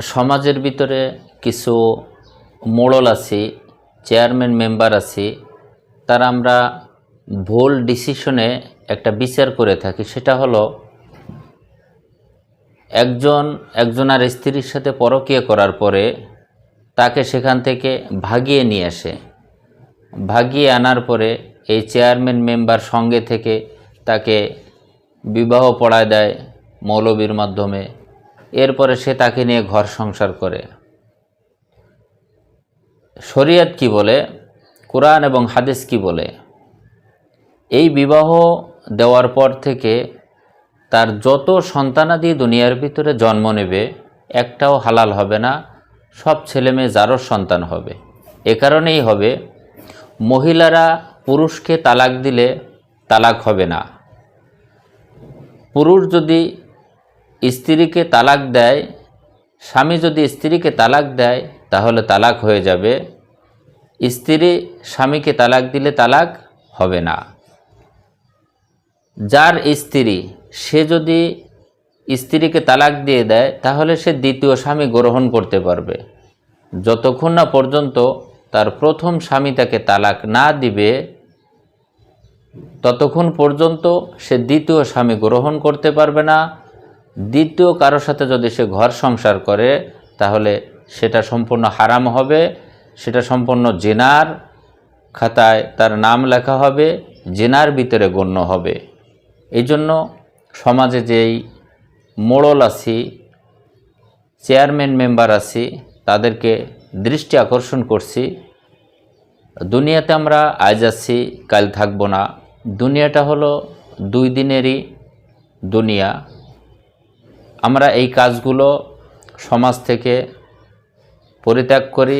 সমাজের ভিতরে কিছু মোড়ল আছি, চেয়ারম্যান মেম্বার আছি, তারা আমরা ভুল ডিসিশনে একটা বিচার করে থাকি। সেটা হলো, একজন, একজনের স্ত্রীর সাথে পরকীয়া করার পরে তাকে সেখান থেকে ভাগিয়ে নিয়ে আসে। ভাগিয়ে আনার পরে এই চেয়ারম্যান মেম্বার সঙ্গে থেকে তাকে বিবাহ পড়ায় দেয় মৌলবীর মাধ্যমে। এরপরে সে তাকে নিয়ে ঘর সংসার করে। শরিয়ত কি বলে? কোরআন এবং হাদিস কি বলে? এই বিবাহ দেওয়ার পর থেকে তার যত সন্তানাদি দুনিয়ার ভিতরে জন্ম নেবে, একটাও হালাল হবে না, সব ছেলে মেয়ে যারও সন্তান হবে। এ কারণেই হবে, মহিলারা পুরুষকে তালাক দিলে তালাক হবে না। পুরুষ যদি স্ত্রীকে তালাক দেয়, স্বামী যদি স্ত্রীকে তালাক দেয়, তাহলে তালাক হয়ে যাবে। স্ত্রী স্বামীকে তালাক দিলে তালাক হবে না। যার স্ত্রী, সে যদি স্ত্রীকে তালাক দিয়ে দেয়, তাহলে সে দ্বিতীয় স্বামী গ্রহণ করতে পারবে। যতক্ষণ না পর্যন্ত তার প্রথম স্বামী তাকে তালাক না দিবে, ততক্ষণ পর্যন্ত সে দ্বিতীয় স্বামী গ্রহণ করতে পারবে না। দ্বিতীয় কারোর সাথে যদি সে ঘর সংসার করে, তাহলে সেটা সম্পূর্ণ হারাম হবে, সেটা সম্পূর্ণ জেনার খাতায় তার নাম লেখা হবে, জেনার ভিতরে গণ্য হবে। এই জন্য সমাজে যেই মোড়ল আছি, চেয়ারম্যান মেম্বার আছি, তাদেরকে দৃষ্টি আকর্ষণ করছি। দুনিয়াতে আমরা আজ আছি, কাল থাকব না। দুনিয়াটা হলো দুই দিনেরই দুনিয়া। আমরা এই কাজগুলো সমাজ থেকে পরিত্যাগ করি।